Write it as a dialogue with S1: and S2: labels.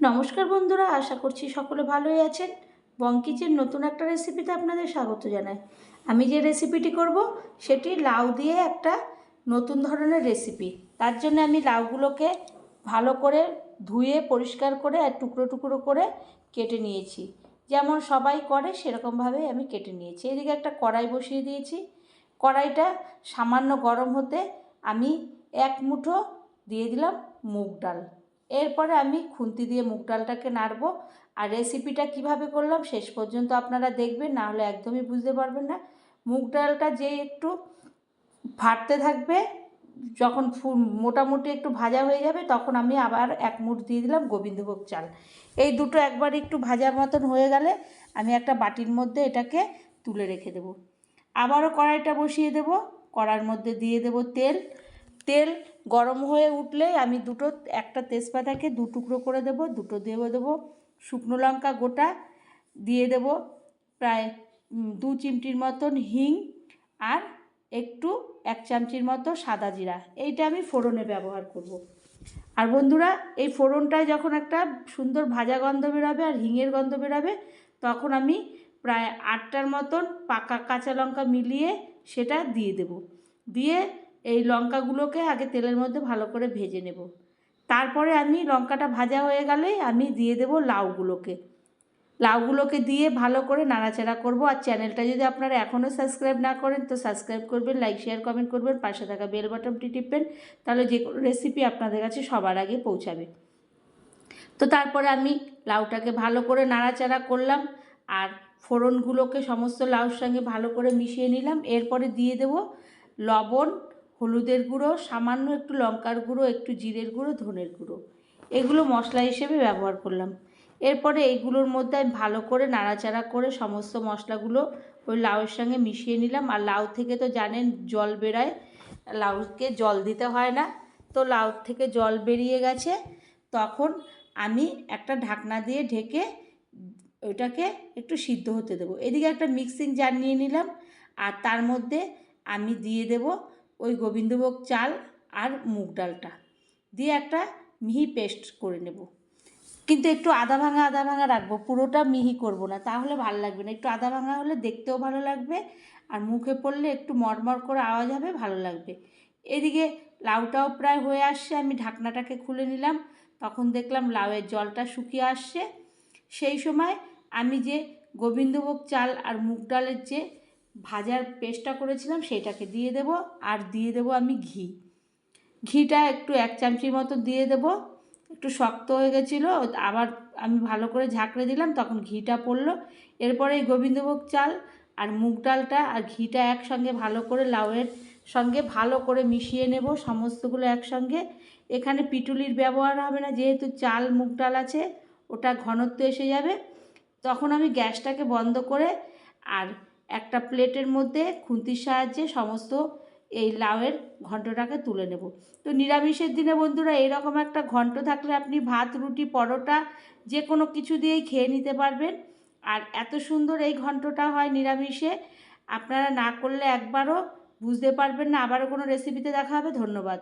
S1: নমস্কার বন্ধুরা, আশা করছি সকলে ভালোই আছেন। বঙ্কিচের নতুন একটা রেসিপিতে আপনাদের স্বাগত জানাই। আমি যে রেসিপিটি করব, সেটি লাউ দিয়ে একটা নতুন ধরনের রেসিপি। তার জন্য আমি লাউগুলোকে ভালো করে ধুয়ে, পরিষ্কার করে আর টুকরো টুকরো করে কেটে নিয়েছি। যেমন সবাই করে সেরকমভাবেই আমি কেটে নিয়েছি। এদিকে একটা কড়াই বসিয়ে দিয়েছি। কড়াইটা সামান্য গরম হতে আমি এক মুঠো দিয়ে দিলাম মুগ ডাল। এরপরে আমি খুন্তি দিয়ে মুগ ডালটাকে নাড়বো। আর রেসিপিটা কীভাবে করলাম শেষ পর্যন্ত আপনারা দেখবেন, না হলে একদমই বুঝতে পারবেন না। মুগ ডালটা যে একটু ফাটতে থাকবে, যখন ফু মোটামুটি একটু ভাজা হয়ে যাবে, তখন আমি আবার এক মুঠ দিয়ে দিলাম গোবিন্দভোগ চাল। এই দুটো একবার একটু ভাজার মতন হয়ে গেলে আমি একটা বাটির মধ্যে এটাকে তুলে রেখে দেবো। আবারও কড়াইটা বসিয়ে দেব। কড়ার মধ্যে দিয়ে দেব তেল। তেল গরম হয়ে উঠলে আমি দুটো, একটা তেজপাতাকে দু টুকরো করে দেব, দুটো দেব, দেবো শুকনো লঙ্কা গোটা দিয়ে দেব প্রায় দু চিমটির মতন হিং আর একটু এক চামচির মতো সাদা জিরা এইটা আমি ফোড়নে ব্যবহার করব। আর বন্ধুরা, এই ফোড়নটায় যখন একটা সুন্দর ভাজা গন্ধ বেরোবে আর হিঙের গন্ধ বেরোবে, তখন আমি প্রায় আটটার মতন পাকা কাঁচা লঙ্কা মিলিয়ে সেটা দিয়ে দেব দিয়ে এই লঙ্কাগুলোকে আগে তেলের মধ্যে ভালো করে ভেজে নেব। তারপরে আমি লঙ্কাটা ভাজা হয়ে গেলেই আমি দিয়ে দেব লাউগুলোকে। লাউগুলোকে দিয়ে ভালো করে নাড়াচাড়া করব আর চ্যানেলটা যদি আপনারা এখনও সাবস্ক্রাইব না করেন, তো সাবস্ক্রাইব করবেন, লাইক, শেয়ার, কমেন্ট করবেন, পাশে থাকা বেল বাটনটি টিপবেন, তাহলে যে কোনো রেসিপি আপনাদের কাছে সবার আগে পৌঁছাবে। তো তারপরে আমি লাউটাকে ভালো করে নাড়াচাড়া করলাম আর ফোড়নগুলোকে সমস্ত লাউর সঙ্গে ভালো করে মিশিয়ে নিলাম। এরপরে দিয়ে দেব লবণ হলুদের গুঁড়ো, সামান্য একটু লঙ্কার গুঁড়ো, একটু জিরের গুঁড়ো, ধনের গুঁড়ো। এগুলো মশলা হিসেবে ব্যবহার করলাম। এরপরে এইগুলোর মধ্যে আমি ভালো করে নাড়াচাড়া করে সমস্ত মশলাগুলো ওই লাউয়ের সঙ্গে মিশিয়ে নিলাম। আর লাউ থেকে তো জানেন জল বেরায়, লাউকে জল দিতে হয় না। তো লাউ থেকে জল বেরিয়ে গেছে। তখন আমি একটা ঢাকনা দিয়ে ঢেকে ওইটাকে একটু সিদ্ধ হতে দেবো। এদিকে একটা মিক্সিং জার নিয়ে নিলাম। আর তার মধ্যে আমি দিয়ে দেব ওই গোবিন্দভোগ চাল আর মুগ ডালটা। দিয়ে একটা মিহি পেস্ট করে নেব। কিন্তু একটু আদা ভাঙা আদা ভাঙা রাখব, পুরোটা মিহি করব না, তাহলে ভালো লাগবে না। একটু আদা ভাঙা হলে দেখতেও ভালো লাগবে, আর মুখে পড়লে একটু মরমর করে আওয়াজ হবে, ভালো লাগবে। এদিকে লাউটাও প্রায় হয়ে আসছে, আমি ঢাকনাটাকে খুলে নিলাম। তখন দেখলাম লাউয়ের জলটা শুকিয়ে আসছে। সেই সময় আমি যে গোবিন্দভোগ চাল আর মুগ ডালের যে ভাজার পেস্টটা করেছিলাম, সেটাকে দিয়ে দেব, আর দিয়ে দেব আমি ঘি। ঘিটা একটু এক চামচির মতো দিয়ে দেব, একটু শক্ত হয়ে গেছিল, আবার আমি ভালো করে ঝাঁকড়ে দিলাম, তখন ঘিটা পড়ল। এরপরে গোবিন্দভোগ চাল আর মুগ ডালটা আর ঘিটা একসঙ্গে ভালো করে লাউয়ের সঙ্গে ভালো করে মিশিয়ে নেব, সমস্তগুলো একসঙ্গে। এখানে পিটুলির ব্যবহার হবে না, যেহেতু চাল, মুগ ডাল আছে, ওটা ঘনত্ব এসে যাবে। তখন আমি গ্যাসটাকে বন্ধ করে আর একটা প্লেটের মধ্যে খুন্তির সাহায্যে সমস্ত এই লাউয়ের ঘন্টটাকে তুলে নেব। তো নিরামিষের দিনে বন্ধুরা এরকম একটা ঘন্ট থাকলে আপনি ভাত, রুটি, পরোটা যে কোনো কিছু দিয়েই খেয়ে নিতে পারবেন। আর এত সুন্দর এই ঘন্টটা হয় নিরামিষে, আপনারা না করলে একবারও বুঝতে পারবেন না। আবারও কোনো রেসিপিতে দেখা হবে। ধন্যবাদ।